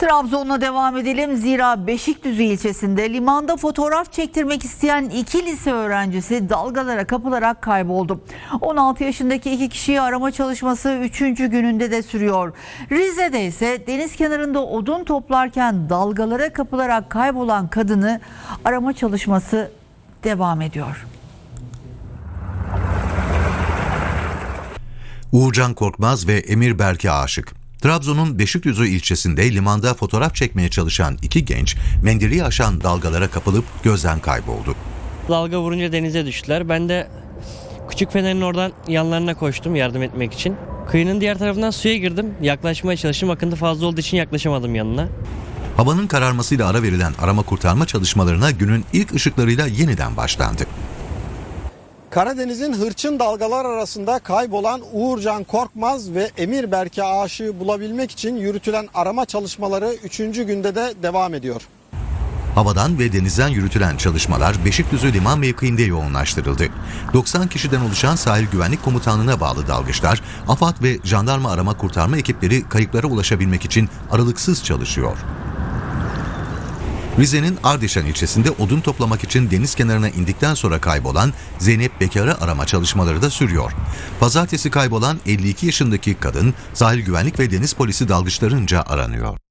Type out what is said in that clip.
Trabzon'la devam edelim. Zira Beşikdüzü ilçesinde limanda fotoğraf çektirmek isteyen iki lise öğrencisi dalgalara kapılarak kayboldu. 16 yaşındaki iki kişiyi arama çalışması 3. gününde de sürüyor. Rize'de ise deniz kenarında odun toplarken dalgalara kapılarak kaybolan kadını arama çalışması devam ediyor. Uğurcan Korkmaz ve Emir Berke Aşık. Trabzon'un Beşikdüzü ilçesinde limanda fotoğraf çekmeye çalışan iki genç mendili aşan dalgalara kapılıp gözden kayboldu. Dalga vurunca denize düştüler. Ben de küçük fenerin oradan yanlarına koştum yardım etmek için. Kıyının diğer tarafından suya girdim. Yaklaşmaya çalıştım. Akıntı fazla olduğu için yaklaşamadım yanına. Havanın kararmasıyla ara verilen arama kurtarma çalışmalarına günün ilk ışıklarıyla yeniden başlandı. Karadeniz'in hırçın dalgalar arasında kaybolan Uğurcan Korkmaz ve Emir Berke Aşık'ı bulabilmek için yürütülen arama çalışmaları 3. günde de devam ediyor. Havadan ve denizden yürütülen çalışmalar Beşikdüzü liman mevkiinde yoğunlaştırıldı. 90 kişiden oluşan sahil güvenlik komutanlığına bağlı dalgıçlar, AFAD ve jandarma arama kurtarma ekipleri kayıplara ulaşabilmek için aralıksız çalışıyor. Rize'nin Ardeşen ilçesinde odun toplamak için deniz kenarına indikten sonra kaybolan Zeynep Bekar'ı arama çalışmaları da sürüyor. Pazartesi kaybolan 52 yaşındaki kadın sahil güvenlik ve deniz polisi dalgıçlarınca aranıyor.